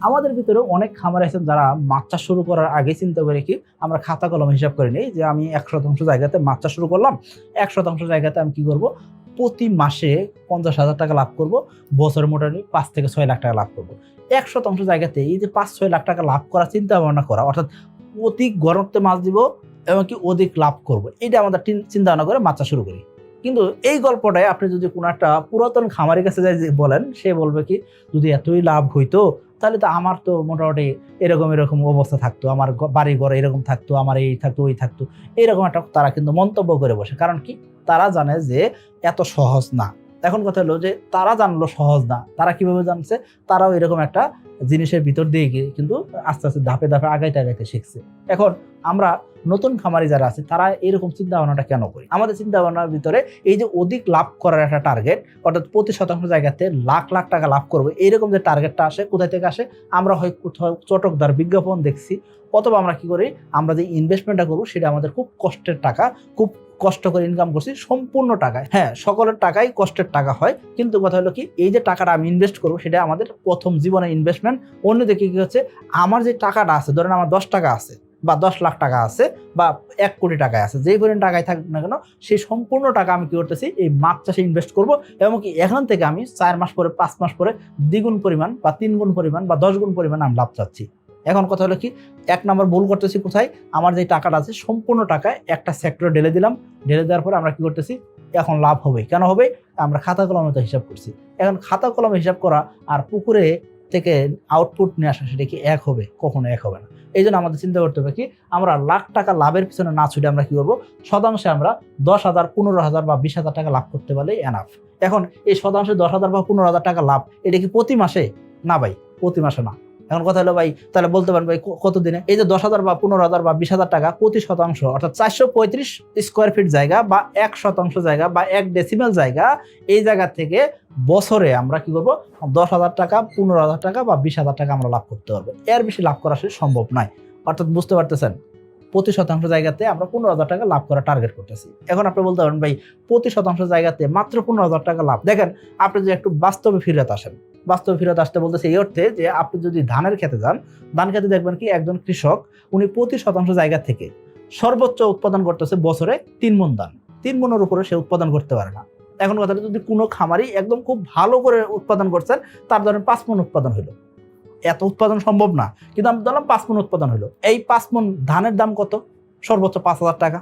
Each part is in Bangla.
আমাদের ভিতরে অনেক খামার আছেন যারা মাছ চাষ শুরু করার আগে চিন্তা করে কি আমরা খাতা কলম হিসাব করে নিই যে আমি এক শতাংশ জায়গাতে মাছ চাষ শুরু করলাম, এক শতাংশ জায়গাতে আমি কি করব? প্রতি মাসে পঞ্চাশ হাজার টাকা লাভ করব বছরের মোটামুটি পাঁচ থেকে ছয় লাখ টাকা লাভ করব। এক শতাংশ জায়গাতে এই যে পাঁচ ছয় লাখ টাকা লাভ করার চিন্তা ভাবনা করা, অর্থাৎ অতি গরমতে মাছ দিব এমনকি অধিক লাভ করব, এটা আমাদের চিন্তা ভাবনা করে মাছ চাষ শুরু করি। কিন্তু এই গল্পটায় আপনি যদি কোনো একটা পুরাতন খামারের কাছে যাই বলেন, সে বলবে কি, যদি এতই লাভ হইতো তাহলে তো আমার তো মোটামুটি এরকম এরকম অবস্থা থাকতো, আমার বাড়ি ঘর এরকম থাকতো, আমার এই থাকতো, ওই থাকতো। এরকম একটা তারা কিন্তু মন্তব্য করে বসে। কারণ কি? তারা জানে যে এত সহজ না। এখন কথা হলো যে তারা জানলো সহজ না। তারা কীভাবে জানছে? তারাও এরকম একটা জিনিসের ভিতর দিয়ে গিয়ে কিন্তু আস্তে আস্তে ধাপে ধাপে আগাইতে আগাইতে শিখছে। এখন আমরা নতুন খামারি যারা আছে, তারা এরকম চিন্তা ভাবনাটা কেন করি? আমাদের চিন্তা ভাবনার ভিতরে এই যে অধিক লাভ করার একটা টার্গেট অর্থাৎ প্রতি শতাংশ জায়গাতে লাখ লাখ টাকা লাভ করব এইরকম যে টার্গেটটা আসে, কোথায় থেকে আসে, আমরা হয় কোথাও চটকদার বিজ্ঞাপন দেখছি, অথবা আমরা কি করি? আমরা যে ইনভেস্টমেন্টটা করব, সেটা আমাদের খুব কষ্টের টাকা, খুব কষ্ট করে ইনকাম করছি সম্পূর্ণ টাকায়। হ্যাঁ সকলের টাকাই কষ্টের টাকা হয়, কিন্তু কথা হলো কি, এই যে টাকাটা আমি ইনভেস্ট করব, সেটা আমাদের প্রথম জীবনের ইনভেস্টমেন্ট অন্যদিকে কি হচ্ছে, আমার যে টাকাটা আছে, ধরেন আমার দশ টাকা আছে বা দশ লাখ টাকা আছে বা এক কোটি টাকায় আছে, যেই পরিমাণ টাকায় থাকুক না কেন, সেই সম্পূর্ণ টাকা আমি কি করতেছি, এই মাছ চাষে ইনভেস্ট করব এমনকি এখান থেকে আমি চার মাস পরে, পাঁচ মাস পরে দ্বিগুণ পরিমাণ বা তিন গুণ পরিমাণ বা দশ গুণ পরিমাণ আমি লাভ চাচ্ছি। এখন কথা হলো কি, এক নম্বর ভুল করতেছি কোথায়? আমার যে টাকাটা আছে, সম্পূর্ণ টাকায় একটা সেক্টরে ঢেলে দিলাম। ঢেলে দেওয়ার পরে আমরা কি করতেছি? এখন লাভ হবে। কেন হবে? আমরা খাতা কলমে তো হিসাব করছি। এখন খাতা কলমে হিসাব করা আর পুকুরে থেকে আউটপুট নিয়ে আসা, সেটা কি এক হবে? কখনো এক হবে না। এই জন্য আমাদের চিন্তা করতে হবে কি, আমরা লাখ টাকা লাভের পিছনে না ছুটে আমরা কি করব? শতাংশে আমরা দশ হাজার, পনেরো হাজার বা বিশ হাজার টাকা লাভ করতে পারলেই এনাফ এখন এই শতাংশে দশ হাজার বা পনেরো হাজার টাকা লাভ, এটা কি প্রতি মাসে? না ভাই, প্রতি মাসে না। এখন কথা হলো ভাই, তাহলে বলতে পারেন ভাই, ক- কত দিনে এই যে দশ হাজার বা পনেরো হাজার বা বিশ হাজার টাকা প্রতি শতাংশ, অর্থাৎ চারশো পঁয়ত্রিশ স্কোয়ার ফিট জায়গা বা এক শতাংশ জায়গা বা এক ডেসিমেল জায়গা, এই জায়গা থেকে বছরে আমরা কি করব? দশ হাজার টাকা, পনেরো হাজার টাকা বা বিশ হাজার টাকা আমরা লাভ করতে পারব। এর বেশি লাভ করা আসলে সম্ভব নয়। অর্থাৎ বুঝতে পারতেছেন? প্রতি শতাংশ জায়গাতে আমরা পনেরো হাজার টাকা লাভ করা টার্গেট করতেছি। এখন আপনি বলতে পারেন ভাই প্রতি শতাংশ জায়গাতে মাত্র পনেরো হাজার টাকা লাভ। দেখেন, আপনি যদি একটু বাস্তবে ফিরত আসেন বাস্তবে ফিরত আসতে বলতেছে এই অর্থে যে আপনি যদি ধানের খেতে যান ধান খেতে দেখবেন কি একজন কৃষক উনি প্রতি শতাংশ জায়গা থেকে সর্বোচ্চ উৎপাদন করতেছে বছরে তিন মন ধান। তিন মনের উপরে সে উৎপাদন করতে পারে না। এখন কথা হলো, যদি কোনো খামারি একদম খুব ভালো করে উৎপাদন করছেন তার ধরেন পাঁচ মন উৎপাদন হলো এত উৎপাদন সম্ভব না কিন্তু আমি ধরলাম পাঁচ মন উৎপাদন হলো এই পাঁচ মন ধানের দাম কত? সর্বোচ্চ পাঁচ হাজার টাকা।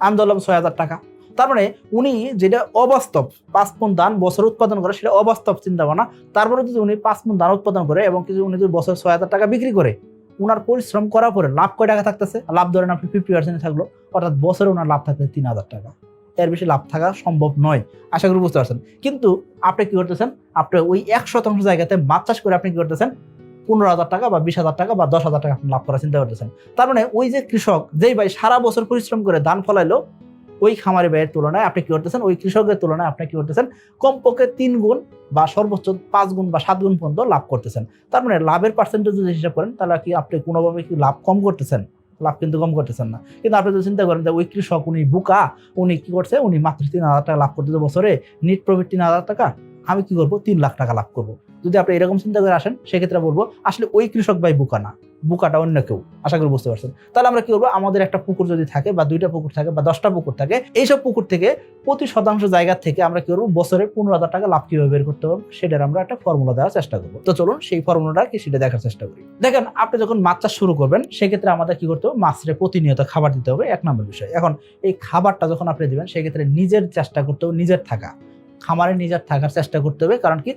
আমি ধরলাম ছয় হাজার টাকা। তার মানে উনি যেটা অবাস্তব, পাঁচ মন ধান বছর উৎপাদন করে সেটা অবাস্তব চিন্তা ভাবনা তারপরে যদি উনি পাঁচ মন ধান উৎপাদন করে এবং কিছু উনি যদি বছর ছয় হাজার টাকা বিক্রি করে, উনার পরিশ্রম করার পরে লাভ কয় টাকা থাকতেছে? লাভ ধরেন আপনি ফিফটি পার্সেন্ট থাকল, অর্থাৎ বছরে ওনার লাভ থাকতেছে তিন হাজার টাকা। এর বেশি লাভ থাকা সম্ভব নয়। আশা করি বুঝতে পারছেন। কিন্তু আপনি কি করতেছেন? আপনি ওই এক শতাংশ জায়গাতে মাছ চাষ করে আপনি কি করতেছেন? পনেরো হাজার টাকা বা বিশ হাজার টাকা বা দশ হাজার টাকা আপনি লাভ করার চিন্তা করতেছেন। তার মানে ওই যে কৃষক, যেই ভাই সারা বছর পরিশ্রম করে ধান ফলাইলো ওই খামারি ব্যয়ের তুলনায় আপনি কি করতেছেন? ওই কৃষকের তুলনায় আপনি কি করতেছেন? কমপক্ষে তিন গুণ বা সর্বোচ্চ পাঁচ গুণ বা সাত গুণ পর্যন্ত লাভ করতেছেন। তার মানে লাভের পার্সেন্টেজ যদি হিসাব করেন, তাহলে কি আপনি কোনোভাবে কি লাভ কম করতেছেন? লাভ কিন্তু কম করতেছেন না। কিন্তু আপনি যদি চিন্তা করেন যে ওই কৃষক, উনি বুকা, উনি কি করছে? উনি মাত্র তিন হাজার টাকা লাভ করতেছে বছরে নিট প্রফিট তিন হাজার টাকা, আমি কি করব? তিন লাখ টাকা লাভ করব। যদি আপনি এরকম চিন্তা করে আসেন, সেক্ষেত্রে বলব, আসলে ওই কৃষক ভাই বুকা না। বুকাটা অন্য কেউ। আশা করি বুঝতে পারছেন। তাহলে আমরা কি করব? আমাদের একটা পুকুর যদি থাকে বা দুইটা পুকুর থাকে বা দশটা পুকুর থাকে, এইসব পুকুর থেকে প্রতি শতাংশ জায়গা থেকে আমরা কি করব? বছরে পনেরো হাজার টাকা লাভ কীভাবে বের করতে পারব? সেটার আমরা একটা ফর্মুলা দেওয়ার চেষ্টা করব। তো চলুন সেই ফর্মুলাটা কি সেটা দেখার চেষ্টা করি। দেখেন, আপনি যখন মাছ চাষ শুরু করবেন, সেক্ষেত্রে আমাদের কি করতে হবে? মাছের প্রতিনিয়ত খাবার দিতে হবে। এক নম্বর বিষয়। এখন এই খাবারটা যখন আপনি দিবেন, সেক্ষেত্রে নিজের চেষ্টা করতে হবে, নিজের থাকা। খামারে নিজের থাকার চেষ্টা করতে হবে। কারণ কি?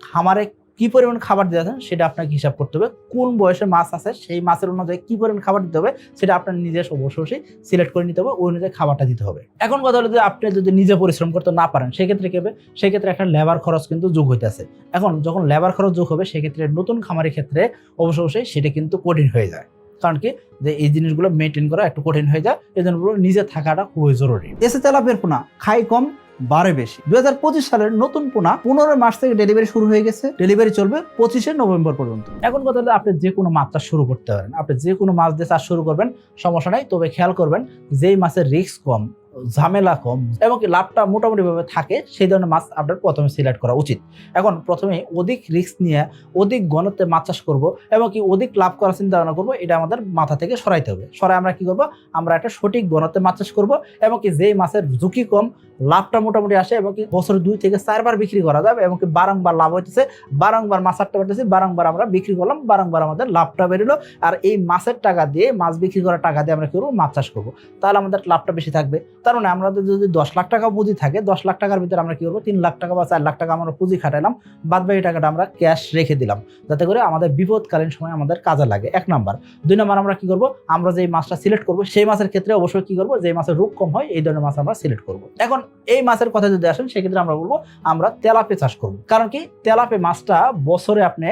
খামারে কি পরিমাণ খাবার দিতে হবে সেটা আপনাকে হিসাব করতে হবে। কোন বয়সে মাছ আছে সেই মাছের অনুযায়ী কি পরিমাণ খাবার দিতে হবে সেটা আপনার নিজের অবশ্যই সিলেক্ট করে নিতে হবে, ওই অনুযায়ী খাবারটা দিতে হবে। এখন কথা হলো যে আপনি যদি নিজে পরিশ্রম করতে না পারেন, সেক্ষেত্রে কি হবে? সেক্ষেত্রে একটা লেবার খরচ কিন্তু যোগ হইতেছে। এখন যখন লেবার খরচ যোগ হবে, সেক্ষেত্রে নতুন খামারের ক্ষেত্রে অবশ্য অবশ্যই সেটা কিন্তু কঠিন হয়ে যায়। কারণ কি? যে এই জিনিসগুলো মেনটেন করা একটু কঠিন হয়ে যায় এই জন্য নিজে থাকাটা খুবই জরুরি। এসে তেলাপের পোনা, খাই কম বারে বেশি। দুই হাজার পঁচিশ সালের নতুন পোনা পনেরো মাস থেকে ডেলিভারি শুরু হয়ে গেছে। ডেলিভারি চলবে পঁচিশে নভেম্বর পর্যন্ত। এখন কথা হলো আপনি যে কোনো মাছ চাষ শুরু করতে পারেন। আপনি যে কোনো মাছ দিয়ে চাষ শুরু করবেন, সমস্যা নাই। তবে খেয়াল করবেন, যেই মাছের রিস্ক কম ঝামেলা কম এবং লাভটা মোটামুটিভাবে থাকে, সেই ধরনের মাছ আপনার প্রথমে সিলেক্ট করা উচিত। এখন প্রথমে অধিক রিস্ক নিয়ে অধিক ঘনত্বে মাছ চাষ করব এবং কি অধিক লাভ করার চিন্তা ভাবনা করব, এটা আমাদের মাথা থেকে সরাইতে হবে। সরাই আমরা কি করব? আমরা একটা সঠিক ঘনত্বে মাছ চাষ করব এবং কি যেই মাছের ঝুঁকি কম, লাভটা মোটামুটি আসে এবং কি বছর দুই থেকে চারবার বিক্রি করা যাবে এবং কি বারংবার লাভ হইতেছে, বারংবার মাছ আটটা পারতেছি, বারংবার আমরা বিক্রি করলাম, বারংবার আমাদের লাভটা বেরোলো। আর এই মাছের টাকা দিয়ে, মাছ বিক্রি করার টাকা দিয়ে আমরা কি করব? মাছ চাষ করব। তাহলে আমাদের লাভটা বেশি থাকবে। তার মানে আমাদের যদি দশ লাখ টাকা পুঁজি থাকে, দশ লাখ টাকার ভিতরে আমরা কি করব? তিন লাখ টাকা বা চার লাখ টাকা আমরা পুঁজি খাটাইলাম, বাদ বাকি টাকাটা আমরা ক্যাশ রেখে দিলাম। যাতে করে আমাদের বিপদকালীন সময় আমাদের কাজে লাগে। এক নাম্বার। দুই নাম্বার আমরা কি করব? আমরা যে মাছটা সিলেক্ট করব, সেই মাছের ক্ষেত্রে অবশ্যই কি করব? যে মাছের রোগ কম হয়, এই ধরনের মাছ আমরা সিলেক্ট করব। এখন এই মাছের কথা যদি আসেন, সেক্ষেত্রে আমরা বলব, আমরা তেলাপে চাষ করব। কারণ কি? তেলাপে মাছটা বছরে আপনি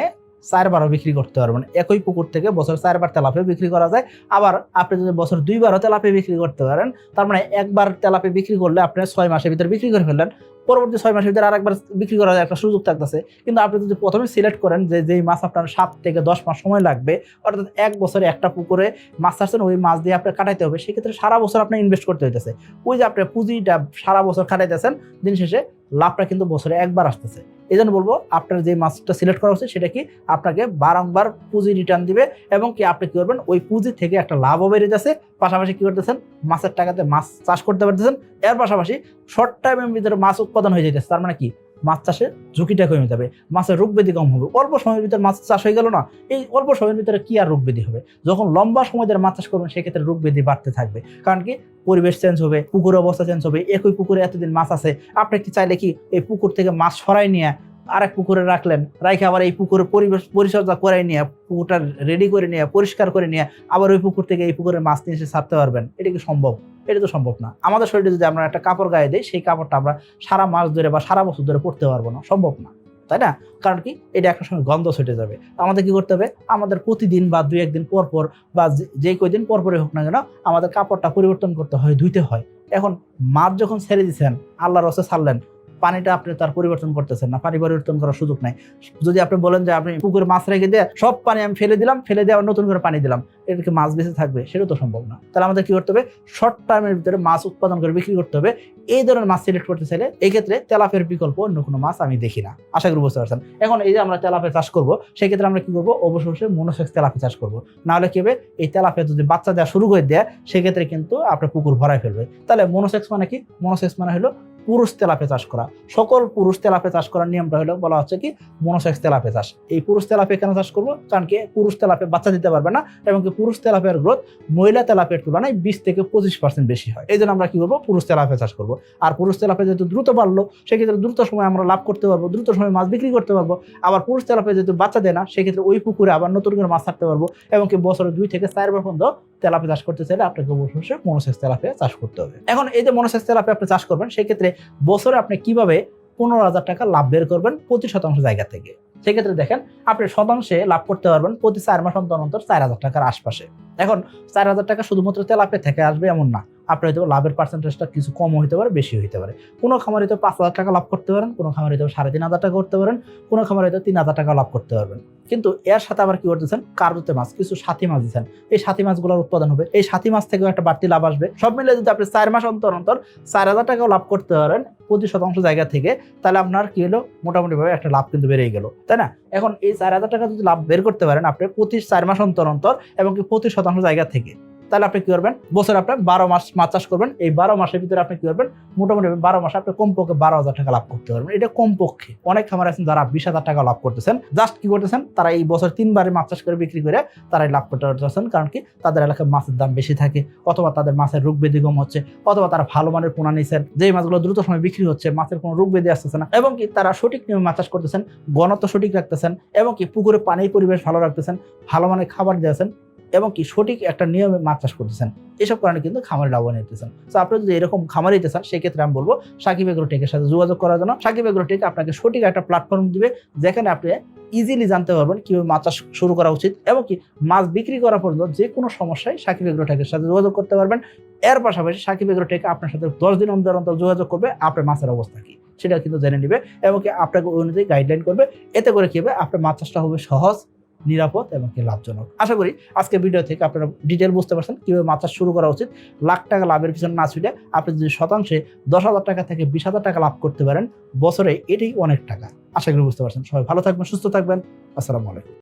চারবারও বিক্রি করতে পারবেন। একই পুকুর থেকে বছর চারবার তেলাপে বিক্রি করা যায়। আবার আপনি যদি বছর দুইবারও তেলাপে বিক্রি করতে পারেন, তার মানে একবার তেলাপে বিক্রি করলে আপনি ছয় মাসের ভিতরে বিক্রি করে ফেললেন। পরবর্তী ছয় মাসের ভিতরে আরেকবার বিক্রি করার একটা সুযোগ থাকতেছে। কিন্তু আপনি যদি প্রথমে সিলেক্ট করেন যে, যেই মাছ আপনার সাত থেকে দশ মাস সময় লাগবে, অর্থাৎ এক বছরে একটা পুকুরে মাছ ছাড়ছেন, ওই মাছ দিয়ে আপনার কাটাইতে হবে, সেক্ষেত্রে সারা বছর আপনি ইনভেস্ট করতে হইতেছে। ওই যে আপনার পুঁজিটা সারা বছর কাটাইতেছেন দিন শেষে লাভটা কিন্তু বছরে একবার আসতেছে। এই জন্য বলব, আপনার যে মাছটা সিলেক্ট করা হচ্ছে, সেটা কি আপনাকে বারংবার পুঁজি রিটার্ন দিবে এবং কি আপনি কি করবেন, ওই পুঁজি থেকে একটা লাভও বেড়ে যাচ্ছে। পাশাপাশি কি করতেছেন, মাছের টাকাতে মাছ চাষ করতে পারতেছেন। এর পাশাপাশি শর্ট টাইমের ভিতরে মাছ উৎপাদন হয়ে যাইতেছে। তার মানে কি? মাছ চাষে ঝুঁকিটা কমে যাবে, মাছের রোগ ব্যাধি কম হবে, অল্প সময়ের ভিতরে মাছ চাষ হয়ে গেল না, এই অল্প সময়ের ভিতরে কি আর রোগ ব্যাধি হবে? যখন লম্বা সময় ধরে মাছ চাষ করবেন, সেক্ষেত্রে রোগ ব্যাধি বাড়তে থাকবে। কারণ কি? পরিবেশ চেঞ্জ হবে, পুকুরের অবস্থা চেঞ্জ হবে, একই পুকুরে এতদিন মাছ আছে, আপনি কি চাইলে কি এই পুকুর থেকে মাছ সরাই নিয়ে আরেক পুকুরে রাখলেন রাখে আবার এই পুকুরের পরিবেশ পরিচর্যা করাই নিয়ে, পুকুরটা রেডি করে নিয়ে, পরিষ্কার করে নিয়ে, আবার ওই পুকুর থেকে এই পুকুরের মাছ নিয়ে এসে ছাড়তে পারবেন? এটা কি সম্ভব? এটা তো সম্ভব না। আমাদের শরীরে যদি আমরা একটা কাপড় গায়ে দিই, সেই কাপড়টা আমরা সারা মাস ধরে বা সারা বছর ধরে পড়তে পারব না। সম্ভব না। তাই না? কারণ কি? এটা একটা সময় গন্ধ ছুটে যাবে। আমাদের কি করতে হবে? আমাদের প্রতিদিন বা দুই একদিন পর পর বা যে- কয়দিন পর পরই হোক না কেন, আমাদের কাপড়টা পরিবর্তন করতে হয়, ধুইতে হয়। এখন মাছ যখন ছেড়ে দিচ্ছেন আল্লাহর রসে ছাড়লেন, পানিটা আপনি তার পরিবর্তন করতেছেন না। পানি পরিবর্তন করার সুযোগ নাই। যদি আপনি বলেন যে আপনি পুকুরে মাছ রেখে দিয়ে সব পানি আমি ফেলে দিলাম, ফেলে দিয়ে আবার নতুন করে পানি দিলাম এটা কি মাছ বেঁচে থাকবে সেটা তো সম্ভব না। তাহলে আমাদের কি করতে হবে? শর্ট টাইমের ভিতরে মাছ উৎপাদন করে বিক্রি করতে হবে। এই ধরনের মাছ সিলেক্ট করতে চাইলে এই ক্ষেত্রে তেলাপের বিকল্প অন্য কোনো মাছ আমি দেখি না। আশা করি বুঝতে পারছেন। এখন এই যে আমরা তেলাপে চাষ করব সেই ক্ষেত্রে আমরা কি করব? অবশ্যই মনোসেক্স তেলাপে চাষ করব। নাহলে কি হবে? এই তেলাপে যদি বাচ্চা দেওয়া শুরু করে দেয়, সেক্ষেত্রে কিন্তু আপনার পুকুর ভরাই ফেলবে। তাহলে মনোসেক্স মানে কি? মনোসেক্স মানে হলো পুরুষ তেলাপে চাষ করা। সকল পুরুষ তেলাপে চাষ করার নিয়মটা হলো, বলা হচ্ছে কি? মনোসেক্স তেলাপে চাষ। এই পুরুষ তেলাপে কেন চাষ করব? কারণ কি? পুরুষ তেলাপে বাচ্চা দিতে পারবে না এবং কি পুরুষ তেলাপের গ্রোথ মহিলা তেলাপের তুলনায় বিশ থেকে পঁচিশ পার্সেন্ট বেশি হয়। এই জন্য আমরা কি করব? পুরুষ তেলাপে চাষ করব। আর পুরুষ তেলাপে যেহেতু দ্রুত বাড়লো, সেক্ষেত্রে দ্রুত সময় আমরা লাভ করতে পারব, দ্রুত সময় মাছ বিক্রি করতে পারব। আবার পুরুষ তেলাপে যেহেতু বাচ্চা দেয় না, সেক্ষেত্রে ওই পুকুরে আবার নতুন করে মাছ ছাড়তে পারব এবং কি বছরে দুই থেকে চারবার পর্যন্ত তেলাপে চাষ করতে চাইলে আপনাকে অবশ্যই মনোসেক্স তেলাপে চাষ করতে হবে। এখন এই যে মনোসেক্স তেলাপে আপনি চাষ করবেন, সেক্ষেত্রে বছরে আপনি কীভাবে পনেরো হাজার টাকা লাভ বের করবেন প্রতি শতাংশ জায়গা থেকে? সেক্ষেত্রে দেখেন, আপনি শতাংশে লাভ করতে পারবেন প্রতি চার মাস অন্তর অন্তর চার হাজার টাকার আশপাশে। এখন চার হাজার টাকা শুধুমাত্র তেল আপনি থেকে আসবে এমন না। আপনার হয়তো লাভের পার্সেন্টেজটা কিছু কম হতে পারে বেশি হতে পারে। কোনো খামারে তো পাঁচ হাজার টাকা লাভ করতে পারেন, কোনো খামারে তো সাড়ে তিন হাজার টাকা করতে পারেন, কোনো খামারে তো তিন হাজার টাকা লাভ করতে পারবেন। কিন্তু এর সাথে আবার কি করতেছেন? কার্যতে মাছ, কিছু সাথী মাছ দিচ্ছেন। এই সাথী মাছগুলোর উৎপাদন হবে। এই সাথী মাছ থেকেও একটা বাড়তি লাভ আসবে। সব মিলে যদি আপনি চার মাস অন্তর অন্তর চার হাজার টাকাও লাভ করতে পারেন প্রতি শতাংশ জায়গা থেকে, তাহলে আপনার কি হলো? মোটামুটিভাবে একটা লাভ কিন্তু বেড়েই গেল, তাই না? এখন এই চার হাজার টাকা যদি লাভ বের করতে পারেন আপনি প্রতি চার মাস অন্তর অন্তর এবং কি প্রতি শতাংশ জায়গা থেকে তাহলে আপনি কি করবেন? বছর আপনি বারো মাস মাছ চাষ করবেন। এই বারো মাসের ভিতরে আপনি কি করবেন? মোটামুটি বারো মাসে আপনি কমপক্ষে বারো হাজার টাকা লাভ করতে পারবেন। এটা কমপক্ষে। অনেক খামার আছেন যারা বিশ হাজার টাকা লাভ করতেছেন। জাস্ট কি করতেছেন? তারা এই বছর তিনবারে মাছ চাষ করে বিক্রি করে তারাই লাভ করতে পারতেছেন। কারণ কি? তাদের এলাকায় মাছের দাম বেশি থাকে অথবা তাদের মাছের রোগ ব্যাধি কম হচ্ছে অথবা তারা ভালো মানের পোনা নিয়েছেন। যেই মাছগুলো দ্রুত সময় বিক্রি হচ্ছে মাছের কোনো রোগ ব্যাধি আসতেছে না। এবং কি? তারা সঠিক নিয়মে মাছ চাষ করতেছেন গণত্ব সঠিক রাখতেছেন এবং কি? পুকুরে পানির পরিবেশ ভালো রাখতেছেন, ভালো মানের খাবার দিয়েছেন এবং কি সঠিক একটা নিয়মে মাছ চাষ করতেছেন। এসব কারণে কিন্তু খামারে লাভবান হতেছেন তো আপনি যদি এরকম খামারে দিতে চান, সেক্ষেত্রে আমি বলব সাকিব এগ্রোটেকের সাথে যোগাযোগ করার জন্য। সাকিব এগ্রোটেক আপনাকে সঠিক একটা প্ল্যাটফর্ম দিবে, যেখানে আপনি ইজিলি জানতে পারবেন কীভাবে মাছ চাষ শুরু করা উচিত এবং কি মাছ বিক্রি করা পর্যন্ত যে কোনো সমস্যায় সাকিব এগ্রোটেকের সাথে যোগাযোগ করতে পারবেন। এর পাশাপাশি সাকিব এগ্রোটেক আপনার সাথে দশ দিন অন্তর অন্তর যোগাযোগ করবে, আপনার মাছের অবস্থা কি সেটা কিন্তু জেনে নেবে এবং কি আপনাকে ওই অনুযায়ী গাইডলাইন করবে। এতে করে কি হবে? আপনার মাছ চাষটা হবে সহজ নিরাপদ এবং কি লাভজনক। আশা করি আজকে ভিডিও থেকে আপনারা ডিটেল বুঝতে পারছেন কীভাবে মাথা শুরু করা উচিত। লাখ টাকা লাভের পিছনে না ছুটে আপনি যদি শতাংশে দশ হাজার টাকা থেকে বিশ হাজার টাকা লাভ করতে পারেন, বছরে এটাই অনেক টাকা। আশা করি বুঝতে পারছেন। সবাই ভালো থাকবেন, সুস্থ থাকবেন। আসসালামু আলাইকুম।